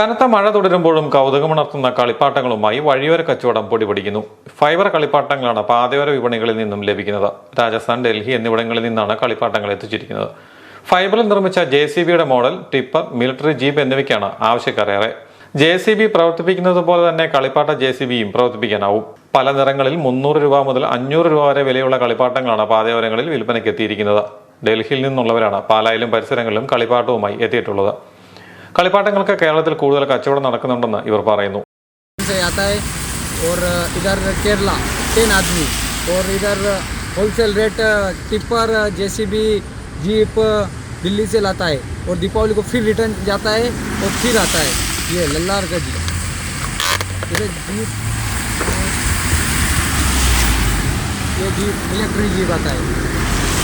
കനത്ത മഴ തുടരുമ്പോഴും കൗതുകമുണർത്തുന്ന കളിപ്പാട്ടങ്ങളുമായി വഴിയോര കച്ചവടം പൊടിപിടിക്കുന്നു. ഫൈബർ കളിപ്പാട്ടങ്ങളാണ് പാതയോര വിപണികളിൽ നിന്നും ലഭിക്കുന്നത്. രാജസ്ഥാൻ ഡൽഹി എന്നിവിടങ്ങളിൽ നിന്നാണ് കളിപ്പാട്ടങ്ങൾ എത്തിച്ചിരിക്കുന്നത്. ഫൈബറിൽ നിർമ്മിച്ച ജെ സി ബിയുടെ മോഡൽ ടിപ്പർ മിലിറ്ററി ജീപ്പ് എന്നിവയ്ക്കാണ് ആവശ്യക്കാരേറെ. ജെ സി ബി പ്രവർത്തിപ്പിക്കുന്നത് പോലെ തന്നെ കളിപ്പാട്ട ജെ സി ബിയും പ്രവർത്തിപ്പിക്കാനാവും. പല നിറങ്ങളിൽ മുന്നൂറ് രൂപ മുതൽ അഞ്ഞൂറ് രൂപ വരെ വിലയുള്ള കളിപ്പാട്ടങ്ങളാണ് പാതയോരങ്ങളിൽ വിൽപ്പനയ്ക്ക് എത്തിയിരിക്കുന്നത്. ഡൽഹിയിൽ നിന്നുള്ളവരാണ് പാലായിലും പരിസരങ്ങളിലും കളിപ്പാട്ടവുമായി എത്തിയിട്ടുള്ളത്. കളിപ്പാട്ടങ്ങൾക്ക് കേരളത്തിൽ കൂടുതൽ കച്ചവടം നടക്കുന്നുണ്ടെന്ന് ഇവർ പറയുന്നു से आता है और इधर केरला टेन आदमी और इधर wholesale rate tipper JCB jeep Delhi से लाता है और दीपावली को फिर रिटर्न जाता है और फिर आता है ये लल्लार का जीप इधर जीप ये जीप इलेक्ट्रिक जीप आता है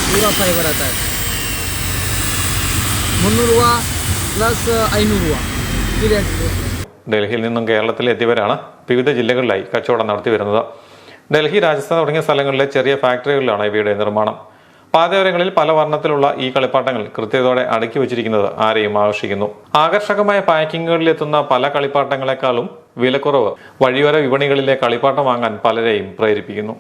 पूरा फाइबर आता है मुन्नूर हुआ പ്ലസ് അഞ്ഞൂറ് രൂപ. ഡൽഹിയിൽ നിന്നും കേരളത്തിൽ എത്തിയവരാണ് വിവിധ ജില്ലകളിലായി കച്ചവടം നടത്തി വരുന്നത്. ഡൽഹി രാജസ്ഥാൻ തുടങ്ങിയ സ്ഥലങ്ങളിലെ ചെറിയ ഫാക്ടറികളിലാണ് ഇവയുടെ നിർമ്മാണം. പാതയോരങ്ങളിൽ പല വർണത്തിലുള്ള ഈ കളിപ്പാട്ടങ്ങൾ കൃത്യതയോടെ അടുക്കി വച്ചിരിക്കുന്നത് ആരെയും ആകർഷിക്കുന്നു. ആകർഷകമായ പാക്കിങ്ങുകളിലെത്തുന്ന പല കളിപ്പാട്ടങ്ങളെക്കാളും വിലക്കുറവ് വഴിയോര വിപണികളിലെ കളിപ്പാട്ടം വാങ്ങാൻ പലരെയും പ്രേരിപ്പിക്കുന്നു.